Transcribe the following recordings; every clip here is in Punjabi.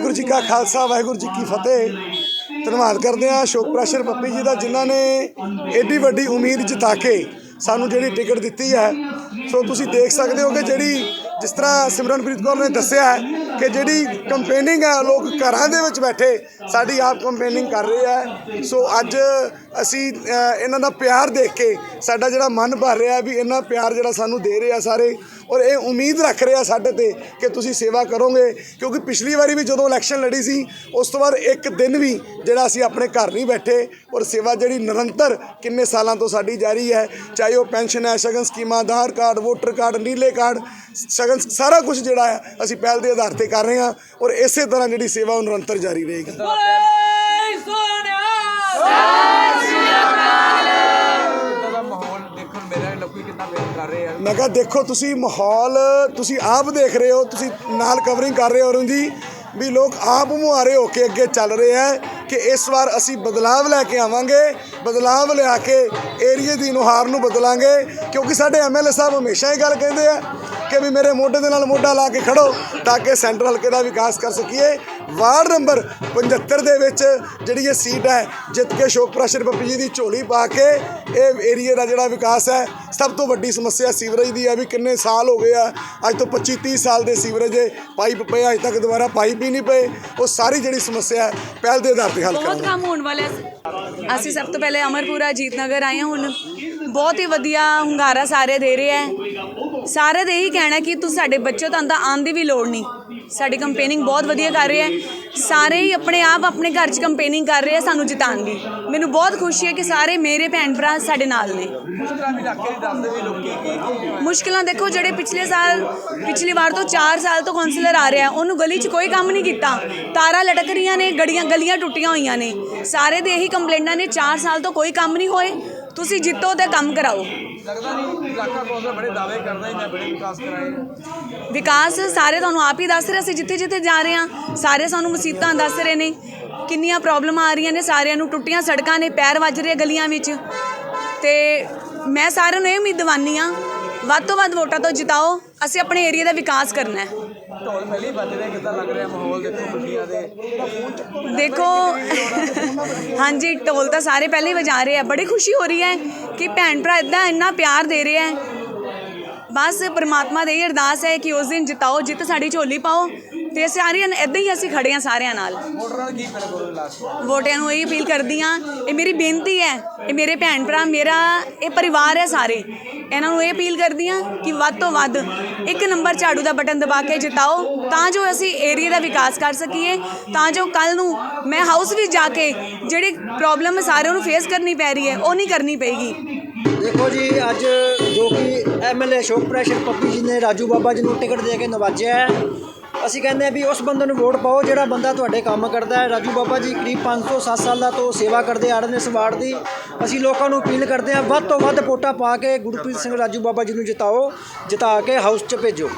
ਵਾਹਿਗੁਰੂ ਜੀ ਕਾ ਖਾਲਸਾ, ਵਾਹਿਗੁਰੂ ਜੀ ਕੀ ਫਤਿਹ। ਧੰਨਵਾਦ ਕਰਦੇ ਆ ਸ਼ੋਕ ਪ੍ਰੈਸ਼ਰ ਪੱਪੀ ਜੀ ਦਾ, ਜਿਨ੍ਹਾਂ ਨੇ ਐਡੀ ਵੱਡੀ ਉਮੀਦ ਜਿਤਾ ਕੇ ਸਾਨੂੰ ਜਿਹੜੀ ਟਿਕਟ ਦਿੱਤੀ ਹੈ। ਸੋ ਤੁਸੀਂ ਦੇਖ ਸਕਦੇ ਹੋ ਕਿ ਜਿਹੜੀ ਜਿਸ ਤਰ੍ਹਾਂ ਸਿਮਰਨਪ੍ਰੀਤ ਕੌਰ ਨੇ ਦੱਸਿਆ ਹੈ ਕਿ ਜਿਹੜੀ ਕੰਪੇਨਿੰਗ ਹੈ, ਲੋਕ ਘਰਾਂ ਦੇ ਵਿੱਚ ਬੈਠੇ ਸਾਡੀ ਆਪ ਕੰਪੇਨਿੰਗ ਕਰ ਰਹੇ ਹੈ। ਸੋ ਅੱਜ ਅਸੀਂ ਇਹਨਾਂ ਦਾ ਪਿਆਰ ਦੇਖ ਕੇ ਸਾਡਾ ਜਿਹੜਾ ਮਨ ਭਰ ਰਿਹਾ ਵੀ ਇਹਨਾਂ ਪਿਆਰ ਜਿਹੜਾ ਸਾਨੂੰ ਦੇ ਰਿਹਾ ਸਾਰੇ। ਔਰ ਇਹ ਉਮੀਦ ਰੱਖ ਰਿਹਾ ਸਾਡੇ ਤੇ ਕਿ ਤੁਸੀਂ ਸੇਵਾ ਕਰੋਗੇ, ਕਿਉਂਕਿ ਪਿਛਲੀ ਵਾਰੀ ਵੀ ਜਦੋਂ ਇਲੈਕਸ਼ਨ ਲੜੀ ਸੀ, ਉਸ ਤੋਂ ਬਾਅਦ ਇੱਕ ਦਿਨ ਵੀ ਜਿਹੜਾ ਅਸੀਂ ਆਪਣੇ ਘਰ ਨਹੀਂ ਬੈਠੇ ਔਰ ਸੇਵਾ ਜਿਹੜੀ ਨਿਰੰਤਰ ਕਿੰਨੇ ਸਾਲਾਂ ਤੋਂ ਸਾਡੀ ਜਾਰੀ ਹੈ, ਚਾਹੇ ਉਹ ਪੈਨਸ਼ਨ ਹੈ, ਸ਼ਗਨ ਸਕੀਮਾਂ, ਆਧਾਰ ਕਾਰਡ, ਵੋਟਰ ਕਾਰਡ, ਨੀਲੇ ਕਾਰਡ, ਸ਼ਗਨ ਸਾਰਾ ਕੁਝ ਜਿਹੜਾ ਹੈ, ਅਸੀਂ ਪਹਿਲ ਦੇ ਆਧਾਰ ਤੇ ਕਰ ਰਹੇ ਹਾਂ ਔਰ ਇਸੇ ਤਰ੍ਹਾਂ ਜਿਹੜੀ ਸੇਵਾ ਉਹ ਨਿਰੰਤਰ ਜਾਰੀ ਰਹੇਗੀ। ਬੋਲੇ ਮੈਂ ਕਿਹਾ ਦੇਖੋ, ਤੁਸੀਂ ਮਾਹੌਲ, ਤੁਸੀਂ ਆਪ ਦੇਖ ਰਹੇ ਹੋ, ਤੁਸੀਂ ਨਾਲ ਕਵਰਿੰਗ ਕਰ ਰਹੇ ਹੋ ਅਰੁਣ ਜੀ, ਵੀ ਲੋਕ ਆਪ ਮੁਹਾਰੇ ਹੋ ਕੇ ਅੱਗੇ ਚੱਲ ਰਹੇ ਹੈ ਕਿ ਇਸ ਵਾਰ ਅਸੀਂ ਬਦਲਾਵ ਲੈ ਕੇ ਆਵਾਂਗੇ, ਬਦਲਾਵ ਲਿਆ ਕੇ ਏਰੀਏ ਦੀ ਨੁਹਾਰ ਨੂੰ ਬਦਲਾਂਗੇ, ਕਿਉਂਕਿ ਸਾਡੇ ਐਮਐਲਏ ਸਾਹਿਬ ਹਮੇਸ਼ਾ ਇਹ ਗੱਲ ਕਹਿੰਦੇ ਆ ਕਿ ਵੀ ਮੇਰੇ ਮੋਢੇ ਦੇ ਨਾਲ ਮੋਢਾ ਲਾ ਕੇ ਖੜੋ ਤਾਂ ਕਿ ਸੈਂਟਰ ਹਲਕੇ ਦਾ ਵਿਕਾਸ ਕਰ ਸਕੀਏ। ਵਾਰਡ ਨੰਬਰ 75 ਦੇ ਵਿੱਚ ਜਿਹੜੀ ਇਹ ਸੀਟ ਹੈ ਜਿੱਤ ਕੇ ਸ਼ੋਕ ਪ੍ਰੈਸ਼ਰ ਪੱਪੀ ਜੀ ਦੀ ਝੋਲੀ ਪਾ ਕੇ ਇਹ ਏਰੀਏ ਦਾ ਜਿਹੜਾ ਵਿਕਾਸ ਹੈ ਸਭ ਤੋਂ ਵੱਡੀ ਸਮੱਸਿਆ ਸੀਵਰੇਜ ਦੀ ਹੈ ਵੀ ਕਿੰਨੇ ਸਾਲ ਹੋ ਗਏ ਆ। ਅੱਜ ਤੋਂ 25 30 ਸਾਲ ਦੇ ਸੀਵਰੇਜ ਪਾਈਪ ਪਏ ਅੱਜ ਤੱਕ ਦੁਬਾਰਾ ਪਾਈਪ ਹੀ ਨਹੀਂ ਪਏ। ਉਹ ਸਾਰੀ ਜਿਹੜੀ ਸਮੱਸਿਆ ਹੈ ਪਹਿਲ ਦੇ ਆਧਾਰ ਤੇ ਹੱਲ ਬਹੁਤ ਕਰਾਂਗੇ। ਕੰਮ ਹੋਣ ਵਾਲਾ ਹੈ। ਅਸੀਂ ਸਭ ਤੋਂ ਪਹਿਲੇ ਅਮਰਪੁਰਾ ਜੀਤਨਗਰ ਆਏ ਹਾਂ ਹੁਣ। ਬਹੁਤ ਹੀ ਵਧੀਆ ਹੁੰਗਾਰਾ ਸਾਰੇ ਦੇ ਰਹੇ ਹੈ। ਸਾਰੇ ਦੇ ਇਹੀ ਕਹਿਣਾ ਕਿ ਤੁਸੀਂ ਸਾਡੇ ਬੱਚੇ ਤੁਹਾਨੂੰ ਤਾਂ ਆਉਣ ਦੀ ਵੀ ਲੋੜ ਨਹੀਂ। ਸਾਡੀ ਕੰਪੇਨਿੰਗ ਬਹੁਤ ਵਧੀਆ ਕਰ ਰਹੇ ਹੈ ਸਾਰੇ ਹੀ ਆਪਣੇ ਆਪ ਆਪਣੇ ਘਰ 'ਚ ਕੰਪੇਨਿੰਗ ਕਰ ਰਹੇ ਹੈ ਸਾਨੂੰ ਜਿਤਾਉਣ ਦੀ ਮੈਨੂੰ ਬਹੁਤ ਖੁਸ਼ੀ ਹੈ ਕਿ ਸਾਰੇ ਮੇਰੇ ਭੈਣ ਭਰਾ ਸਾਡੇ ਨਾਲ ਨੇ। ਮੁਸ਼ਕਿਲਾਂ ਦੇਖੋ ਜਿਹੜੇ ਪਿਛਲੇ ਸਾਲ ਪਿਛਲੀ ਵਾਰ ਤੋਂ 4 ਸਾਲ ਤੋਂ ਕਾਉਂਸਲਰ ਆ ਰਿਹਾ ਉਹਨੂੰ ਗਲੀ 'ਚ ਕੋਈ ਕੰਮ ਨਹੀਂ ਕੀਤਾ। ਤਾਰਾਂ ਲਟਕ ਰਹੀਆਂ ਨੇ ਗੜੀਆਂ ਗਲੀਆਂ ਟੁੱਟੀਆਂ ਹੋਈਆਂ ਨੇ। ਸਾਰੇ ਦੇ ਇਹੀ ਕੰਪਲੇਂਟਾਂ ਨੇ 4 ਸਾਲ ਤੋਂ ਕੋਈ ਕੰਮ ਨਹੀਂ ਹੋਏ। ਤੁਸੀਂ ਜਿੱਤੋ ਤੇ ਕੰਮ ਕਰਾਓ। ਲੱਗਦਾ ਨਹੀਂ ਇਲਾਕਾ ਕੌਂਸਲ ਬੜੇ ਦਾਅਵੇ ਕਰਦਾ ਹੀ ਮੈਂ ਬੜੇ ਵਿਕਾਸ ਕਰਾਏ ਵਿਕਾਸ ਸਾਰੇ ਤੁਹਾਨੂੰ ਆਪ ਹੀ ਦੱਸ ਰਹੇ ਅਸੀਂ ਜਿੱਥੇ ਜਿੱਥੇ ਜਾ ਰਹੇ ਹਾਂ ਸਾਰੇ ਸਾਨੂੰ ਮੁਸੀਬਤਾਂ ਦੱਸ ਰਹੇ ਨੇ। ਕਿੰਨੀਆਂ ਪ੍ਰੋਬਲਮਾਂ ਆ ਰਹੀਆਂ ਨੇ ਸਾਰਿਆਂ ਨੂੰ ਟੁੱਟੀਆਂ ਸੜਕਾਂ ਨੇ ਪੈਰ ਵੱਜ ਰਹੇ ਗਲੀਆਂ ਵਿੱਚ। ਤੇ ਮੈਂ ਸਾਰਿਆਂ ਨੂੰ ਇਹ ਉਮੀਦ ਦਿਵਾਨੀ ਆ ਵੱਧ ਤੋਂ ਵੱਧ ਵੋਟਾਂ ਤੋਂ ਜਿਤਾਓ ਅਸੀਂ ਆਪਣੇ ਏਰੀਆ ਦਾ ਵਿਕਾਸ ਕਰਨਾ ਹੈ। ਢੋਲ ਪਹਿਲੀ ਵੱਜ ਰਹੇ ਕਿੱਦਾਂ ਲੱਗ ਰਿਹਾ ਮਾਹੌਲ ਦੇਖੋ ਖੁਸ਼ੀਆਂ ਦੇ? ਦੇਖੋ, ਹਾਂਜੀ, ਢੋਲ ਤਾਂ ਸਾਰੇ ਪਹਿਲੇ ਹੀ ਵਜਾ ਰਹੇ ਆ। ਬੜੀ ਖੁਸ਼ੀ ਹੋ ਰਹੀ ਹੈ ਕਿ ਭੈਣ ਭਰਾ ਇਦਾਂ ਇੰਨਾ ਪਿਆਰ ਦੇ ਰਹੇ ਹੈ ਬਸ ਪ੍ਰਮਾਤਮਾ ਦੇ ਇਹ ਅਰਦਾਸ ਹੈ ਕਿ ਉਸ ਦਿਨ ਜਿਤਾਓ, ਜਿੱਤ ਸਾਡੀ ਝੋਲੀ ਪਾਓ। ਤੇ ਸਾਰਿਆਂ ਇਦਾਂ ਹੀ ਅਸੀਂ ਖੜੇ ਆ ਸਾਰਿਆਂ ਨਾਲ। ਵੋਟਰਾਂ ਨੂੰ ਕੀ ਕਰ ਕਰੋ ਲਾਸਟ ਵੋਟਿਆਂ ਨੂੰ ਇਹ ਅਪੀਲ ਕਰਦੀ ਆ ਇਹ ਮੇਰੀ ਬੇਨਤੀ ਹੈ ਇਹ ਮੇਰੇ ਭੈਣ ਭਰਾ ਮੇਰਾ ਇਹ ਪਰਿਵਾਰ ਹੈ ਸਾਰੇ। ਇਹਨਾਂ ਨੂੰ ਇਹ ਅਪੀਲ ਕਰਦੀ ਆ ਕਿ ਵੱਧ ਤੋਂ ਵੱਧ ਇੱਕ ਨੰਬਰ ਝਾੜੂ ਦਾ ਬਟਨ ਦਬਾ ਕੇ ਜਿਤਾਓ ਤਾਂ ਜੋ ਅਸੀਂ ਏਰੀਆ ਦਾ ਵਿਕਾਸ ਕਰ ਸਕੀਏ ਤਾਂ ਜੋ ਕੱਲ ਨੂੰ ਮੈਂ ਹਾਊਸ ਵਿੱਚ ਜਾ ਕੇ ਜਿਹੜੀ ਪ੍ਰੋਬਲਮ ਸਾਰਿਆਂ ਨੂੰ ਫੇਸ ਕਰਨੀ ਪੈ ਰਹੀ ਹੈ ਉਹ ਨਹੀਂ ਕਰਨੀ ਪਏਗੀ। ਦੇਖੋ ਜੀ ਅੱਜ ਜੋ ਕਿ ਐਮਐਲਏ ਅਸ਼ੋਕ ਪ੍ਰੈਸ਼ਰ ਪੱਪੀ ਜੀ ਨੇ ਰਾਜੂ ਬਾਬਾ ਜੀ ਨੂੰ ਟਿਕਟ ਦੇ ਕੇ ਨਵਾਜਿਆ ਹੈ। ਅਸੀਂ ਕਹਿੰਦੇ ਆ ਵੀ ਉਸ ਬੰਦੇ ਨੂੰ ਵੋਟ ਪਾਓ, ਜਿਹੜਾ ਬੰਦਾ ਤੁਹਾਡੇ ਕੰਮ ਕਰਦਾ ਹੈ। ਰਾਜੂ ਬਾਬਾ ਜੀ ਕਰੀਬ 500 7 ਸਾਲਾਂ ਤੋਂ ਸੇਵਾ ਕਰਦੇ ਆ ਰਹੇ ਨੇ ਇਸ ਵਾਰਡ ਦੀ। ਅਸੀਂ ਲੋਕਾਂ ਨੂੰ ਅਪੀਲ ਕਰਦੇ ਆ ਵੱਧ ਤੋਂ ਵੱਧ ਵੋਟਾਂ ਪਾ ਕੇ ਗੁਰਪ੍ਰੀਤ ਸਿੰਘ ਰਾਜੂ ਬਾਬਾ ਜੀ ਨੂੰ ਜਿਤਾਓ, ਜਿਤਾ ਕੇ ਹਾਊਸ 'ਚ ਭੇਜੋ।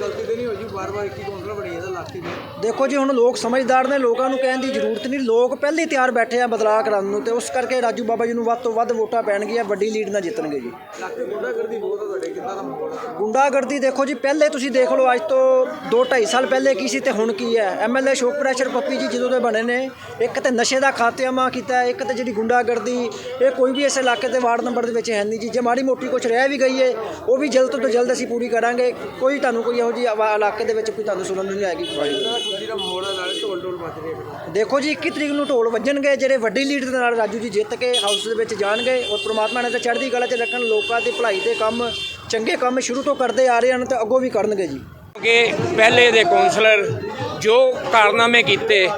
ਗਲਤੀ ਤੇ ਨਹੀਂ ਹੋਈ ਵਾਰ-ਵਾਰ ਇੱਕ ਹੀ ਇਲਾਕੇ ਦੇ ਦੇਖੋ ਜੀ ਹੁਣ ਲੋਕ ਸਮਝਦਾਰ ਨੇ ਲੋਕਾਂ ਨੂੰ ਕਹਿਣ ਦੀ ਜ਼ਰੂਰਤ ਨਹੀਂ। ਲੋਕ ਪਹਿਲੇ ਹੀ ਤਿਆਰ ਬੈਠੇ ਆ ਬਦਲਾਅ ਕਰਾਉਣ ਨੂੰ ਤੇ ਉਸ ਕਰਕੇ ਰਾਜੂ ਬਾਬਾ ਜੀ ਨੂੰ ਵੱਧ ਤੋਂ ਵੱਧ ਵੋਟਾਂ ਪੈਣਗੀਆਂ ਵੱਡੀ ਲੀਡ ਨਾਲ ਜਿੱਤਣਗੇ ਜੀ। ਇਲਾਕੇ ਗੁੰਡਾਗਰਦੀ ਬਹੁਤ ਆ ਤੁਹਾਡੇ ਕਿੱਦਾਂ ਦਾ ਮਾਹੌਲ ਹੈ ਗੁੰਡਾਗਰਦੀ ਦੇਖੋ ਜੀ ਪਹਿਲੇ ਤੁਸੀਂ ਦੇਖ ਲਓ ਅੱਜ ਤੋਂ 2 2.5 ਸਾਲ ਪਹਿਲੇ ਕੀ ਸੀ ਤੇ ਹੁਣ ਕੀ ਹੈ? ਐਮਐਲਏ ਸ਼ੋਕ ਪ੍ਰੈਸ਼ਰ ਪੱਪੀ ਜੀ ਜਦੋਂ ਦੇ ਬਣੇ ਨੇ ਇੱਕ ਤੇ ਨਸ਼ੇ ਦਾ ਖਾਤਮਾ ਕੀਤਾ ਇੱਕ ਤੇ ਜਿਹੜੀ ਗੁੰਡਾਗਰਦੀ ਇਹ ਕੋਈ ਵੀ ਇਸ ਇਲਾਕੇ ਦੇ ਵਾਰਡ ਨੰਬਰ ਦੇ ਵਿੱਚ ਹੈ ਨਹੀਂ ਜੀ। ਜੇ ਮਾੜੀ ਮੋਟੀ ਕੁਝ ਰਹਿ ਵੀ ਗਈ ਹੈ ਉਹ ਵੀ ਜਲਦ ਤੋਂ ਜਲਦ ਅਸੀਂ ਪੂਰੀ ਕਰਾਂਗੇ। ਕੋਈ ਤੁਹਾਨੂੰ ਕੋਈ ਇਹੋ ਜੀ ਇਲਾਕੇ ਦੇ ਵਿੱਚ ਕੋਈ ਤੁਹਾਨੂੰ ਸੁਣਨ ਨੂੰ ਨਹੀਂ ਆਏਗੀ। ਦਾ ਮਾਹੌਲ ਹੈ ਨਾਲੇ ਢੋਲ ਢੋਲ ਵੱਜ ਰਹੇ ਆ ਦੇਖੋ ਜੀ 21 ਤਰੀਕ ਨੂੰ ਢੋਲ ਵੱਜਣਗੇ, ਜਿਹੜੇ ਵੱਡੀ ਲੀਡ ਦੇ ਨਾਲ ਰਾਜੂ ਜੀ ਜਿੱਤ ਕੇ ਹਾਊਸ ਦੇ ਵਿੱਚ ਜਾਣਗੇ, ਔਰ ਪ੍ਰਮਾਤਮਾ ਨੇ ਤਾਂ ਚੜ੍ਹਦੀ ਕਲਾ 'ਚ ਰੱਖਣ, ਲੋਕਾਂ ਦੀ ਭਲਾਈ ਦੇ ਕੰਮ, ਚੰਗੇ ਕੰਮ ਸ਼ੁਰੂ ਤੋਂ ਕਰਦੇ ਆ ਰਹੇ ਹਨ ਤੇ ਅੱਗੋਂ ਵੀ ਕਰਨਗੇ ਜੀ। ਕਿ ਪਹਿਲੇ ਦੇ ਕੌਂਸਲਰ ਜੋ ਕਾਰਨਾਮੇ ਕੀਤੇ,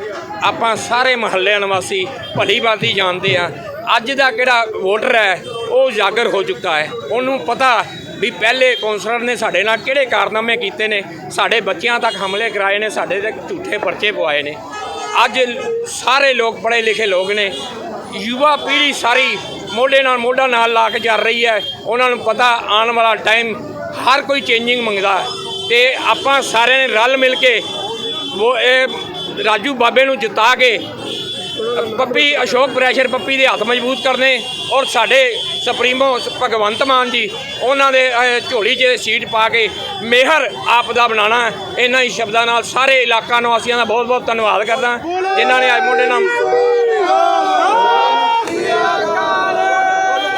ਆਪਾਂ ਸਾਰੇ ਮਹੱਲਿਆਂ ਨਿਵਾਸੀ ਭਲੀ ਭਾਂਤੀ ਜਾਣਦੇ ਆ। ਅੱਜ ਦਾ ਕਿਹੜਾ ਵੋਟਰ ਹੈ, ਉਹ ਜਾਗਰ ਹੋ ਚੁੱਕਾ ਹੈ। ਉਹਨੂੰ ਪਤਾ ਵੀ ਪਹਿਲੇ ਕੌਂਸਲਰ ਨੇ ਸਾਡੇ ਨਾਲ ਕਿਹੜੇ ਕਾਰਨਾਮੇ ਕੀਤੇ ਨੇ? ਸਾਡੇ ਬੱਚਿਆਂ ਤੱਕ ਹਮਲੇ ਕਰਾਏ ਨੇ, ਸਾਡੇ ਤੇ ਝੂਠੇ ਪਰਚੇ ਪਵਾਏ ਨੇ। ਅੱਜ ਸਾਰੇ ਲੋਕ ਪੜ੍ਹੇ ਲਿਖੇ ਲੋਕ ਨੇ। ਯੁਵਾ ਪੀੜ੍ਹੀ ਸਾਰੀ ਮੋਢੇ ਨਾਲ ਮੋਢਾ ਨਾਲ ਲਾ ਕੇ ਚੱਲ ਰਹੀ ਹੈ। ਉਹਨਾਂ ਨੂੰ ਪਤਾ ਆਉਣ ਵਾਲਾ ਟਾਈਮ ਹਰ ਕੋਈ ਚੇਂਜਿੰਗ ਮੰਗਦਾ ਹੈ। ਤੇ ਆਪਾਂ ਸਾਰਿਆਂ ਨੇ ਰਲ ਮਿਲ ਕੇ ਉਹ ਇਹ ਰਾਜੂ ਬਾਬੇ ਨੂੰ ਜਿਤਾ ਕੇ ਪੱਪੀ ਅਸ਼ੋਕ ਪ੍ਰੈਸ਼ਰ ਪੱਪੀ ਦੇ ਹੱਥ ਮਜ਼ਬੂਤ ਕਰਨੇ ਔਰ ਸਾਡੇ ਸੁਪਰੀਮੋ ਭਗਵੰਤ ਮਾਨ ਜੀ, ਉਹਨਾਂ ਦੇ ਝੋਲੀ 'ਚ ਸੀਟ ਪਾ ਕੇ ਮੇਹਰ ਆਪ ਦਾ ਬਣਾਉਣਾ ਇਹਨਾਂ ਹੀ ਸ਼ਬਦਾਂ ਨਾਲ ਸਾਰੇ ਇਲਾਕਾ ਨਿਵਾਸੀਆਂ ਦਾ ਬਹੁਤ ਬਹੁਤ ਧੰਨਵਾਦ ਕਰਦਾ। ਜਿਨ੍ਹਾਂ ਨੇ ਅੱਜ ਮੋਢੇ ਨਾਲ ਉਹ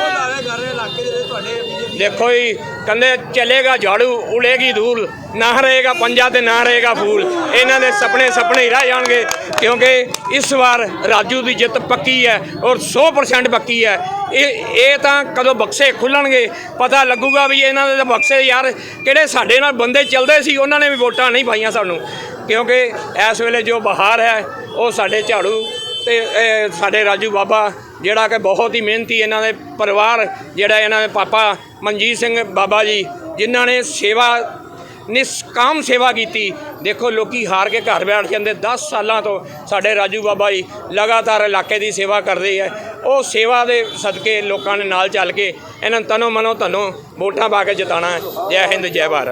ਦਾਅਵੇ ਕਰ ਰਹੇ ਇਲਾਕੇ ਦੇ ਵਿੱਚ ਤੁਹਾਡੇ ਬੀਜੇਪੀ ਦੇਖੋ ਜੀ, ਕਹਿੰਦੇ ਚਲੇਗਾ ਝਾੜੂ ਉਲੇਗੀ ਧੂਲ, ਨਾ ਰਹੇਗਾ ਪੰਜਾ ਤੇ ਨਾ ਰਹੇਗਾ ਫੂਲ। ਇਹਨਾਂ ਦੇ ਸੁਪਨੇ ਸੁਪਨੇ ਹੀ ਰਹਿ ਜਾਣਗੇ, ਕਿਉਂਕਿ ਇਸ ਵਾਰ ਰਾਜੂ ਦੀ ਜਿੱਤ ਪੱਕੀ ਹੈ ਔਰ 100% ਪੱਕੀ ਹੈ। ਇਹ ਇਹ ਤਾਂ ਕਦੋਂ ਬਕਸੇ ਖੁੱਲਣਗੇ, ਪਤਾ ਲੱਗੂਗਾ ਵੀ ਇਹਨਾਂ ਦੇ ਤਾਂ ਬਕਸੇ ਯਾਰ ਕਿਹੜੇ ਸਾਡੇ ਨਾਲ ਬੰਦੇ ਚੱਲਦੇ ਸੀ, ਉਹਨਾਂ ਨੇ ਵੀ ਵੋਟਾਂ ਨਹੀਂ ਪਾਈਆਂ ਸਾਨੂੰ। ਕਿਉਂਕਿ ਇਸ ਵੇਲੇ ਜੋ ਬਹਾਰ ਹੈ, ਉਹ ਸਾਡੇ ਝਾੜੂ ਤੇ ਇਹ ਸਾਡੇ ਰਾਜੂ ਬਾਬਾ, ਜਿਹੜਾ ਕਿ ਬਹੁਤ ਹੀ ਮਿਹਨਤੀ ਇਹਨਾਂ ਦੇ ਪਰਿਵਾਰ, ਜਿਹੜਾ ਇਹਨਾਂ ਦੇ ਪਾਪਾ ਮਨਜੀਤ ਸਿੰਘ ਬਾਬਾ ਜੀ, ਜਿਨ੍ਹਾਂ ਨੇ ਸੇਵਾ, ਨਿਸਕਾਮ ਸੇਵਾ ਕੀਤੀ। ਦੇਖੋ, ਲੋਕੀ ਹਾਰ ਕੇ ਘਰ ਬੈਠ ਜਾਂਦੇ। 10 ਸਾਲਾਂ ਤੋਂ ਸਾਡੇ ਰਾਜੂ ਬਾਬਾ ਜੀ ਲਗਾਤਾਰ ਇਲਾਕੇ ਦੀ ਸੇਵਾ ਕਰਦੇ ਆ। ਉਹ ਸੇਵਾ ਦੇ ਸਦਕੇ ਲੋਕਾਂ ਨੇ ਨਾਲ ਚੱਲ ਕੇ ਇਹਨਾਂ ਤਨੋ ਮਨੋ ਧਨੋ ਵੋਟਾਂ ਪਾ ਕੇ ਜਿਤਾਣਾ ਜੈ ਹਿੰਦ, ਜੈ ਭਾਰਤ।